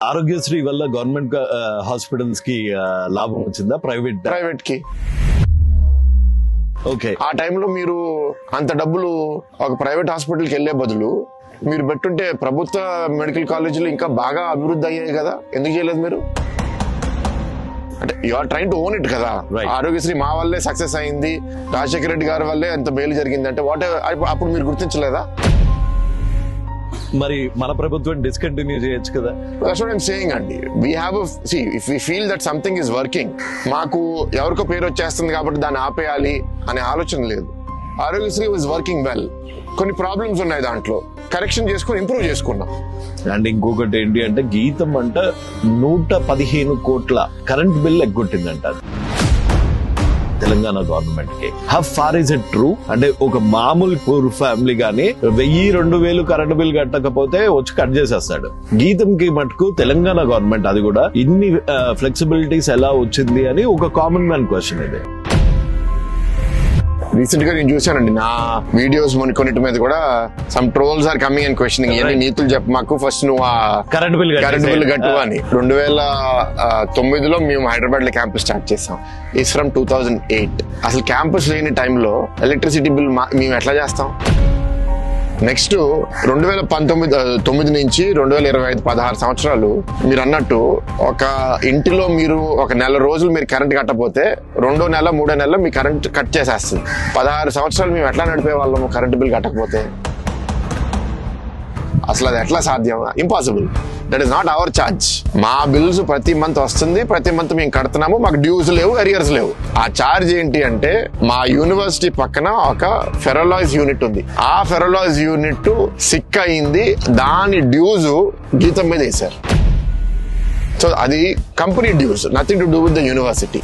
ఆరోగ్యశ్రీ వల్ల గవర్నమెంట్ హాస్పిటల్స్కి లాభం వచ్చిందా? ప్రైవేట్ ప్రైవేట్కి. ఓకే. ఆ టైంలో మీరు అంత డబ్బులు ఒక ప్రైవేట్ హాస్పిటల్కి వెళ్ళే బదులు మీరు పెట్టుంటే ప్రభుత్వ మెడికల్ కాలేజీలు ఇంకా బాగా అభివృద్ధి అయ్యాయి కదా? ఎందుకు చేయలేదు మీరు? అంటే you are train to own it కదా. ఆరోగ్యశ్రీ మా వల్లే సక్సెస్ అయింది. రాజశేఖర రెడ్డి గారి వల్లే ఎంత మేలు జరిగింది అంటే వాట్ అప్పుడు మీరు గుర్తించలేదా? మరి మన ప్రభుత్వం డిస్కంటిన్యూ చేయొచ్చు కదా. సేయింగ్ అండి we have see if we feel that something is working మాకు ఎవరికో పేరు వచ్చేస్తుంది కాబట్టి దాన్ని ఆపేయాలి అనే ఆలోచన లేదు. ఆరోగ్యశ్రీ వాజ్ వర్కింగ్ వెల్ కొన్ని ప్రాబ్లమ్స్ ఉన్నాయి దాంట్లో. కరెక్షన్ చేసుకొని ఇంప్రూవ్ చేసుకున్నాం. అండ్ ఇంకొకటి ఏంటి అంటే గీతం అంట నూట పదిహేను కోట్ల కరెంట్ బిల్ ఎగ్గొట్టిందంట. తెలంగాణ గవర్నమెంట్కి how far is it true అంటే ఒక మామూలు పూర్ ఫ్యామిలీ గానీ వెయ్యి రెండు వేలు కరెంట్ బిల్ కట్టకపోతే వచ్చి కట్ చేసేస్తాడు. గీతం కి మటుకు తెలంగాణ గవర్నమెంట్ అది కూడా ఇన్ని ఫ్లెక్సిబిలిటీస్ ఎలా వచ్చింది అని ఒక కామన్ మ్యాన్ క్వశ్చన్ ఇది. రీసెంట్గా నేను చూశానండి. నా వీడియోస్ కొన్నిటి మీద కూడా some trolls are coming and questioning ఎన్ని నీతులు చెప్పు మాకు ఫస్ట్ నువ్వు ఆ కరెంట్ బిల్ కరెంట్ బిల్ కట్టు అని. రెండు వేల తొమ్మిదిలో మేము హైదరాబాద్లో క్యాంపస్ స్టార్ట్ చేసాం. Is from two thousand eight అసలు క్యాంపస్ లేని టైంలో ఎలక్ట్రిసిటీ బిల్ మేము ఎట్లా చేస్తాం? నెక్స్ట్ రెండు వేల పంతొమ్మిది తొమ్మిది నుంచి రెండు వేల ఇరవై ఐదు పదహారు సంవత్సరాలు మీరు అన్నట్టు ఒక ఇంటిలో మీరు ఒక నెల రోజులు మీరు కరెంట్ కట్టపోతే రెండో నెల మూడో నెలలో మీ కరెంట్ కట్ చేసేస్తుంది. పదహారు సంవత్సరాలు మేము ఎట్లా నడిపే వాళ్ళము కరెంట్ బిల్ కట్టకపోతే? అసలు అది ఎట్లా సాధ్యం impossible that is not our charge మా బిల్స్ ప్రతి మంత్ వస్తుంది ప్రతి మంత్ మేము కడుతున్నాము మాకు డ్యూస్ లేవు ఎరియర్స్ లేవు. ఆ ఛార్జ్ ఏంటి అంటే మా యూనివర్సిటీ పక్కన ఒక ఫెరలాయిజ్ యూనిట్ ఉంది. ఆ ఫెరలాయిజ్ యూనిట్ సిక్ అయింది దాని డ్యూస్ గీతం మీద వేశారు. సో అది company does nothing to do with the university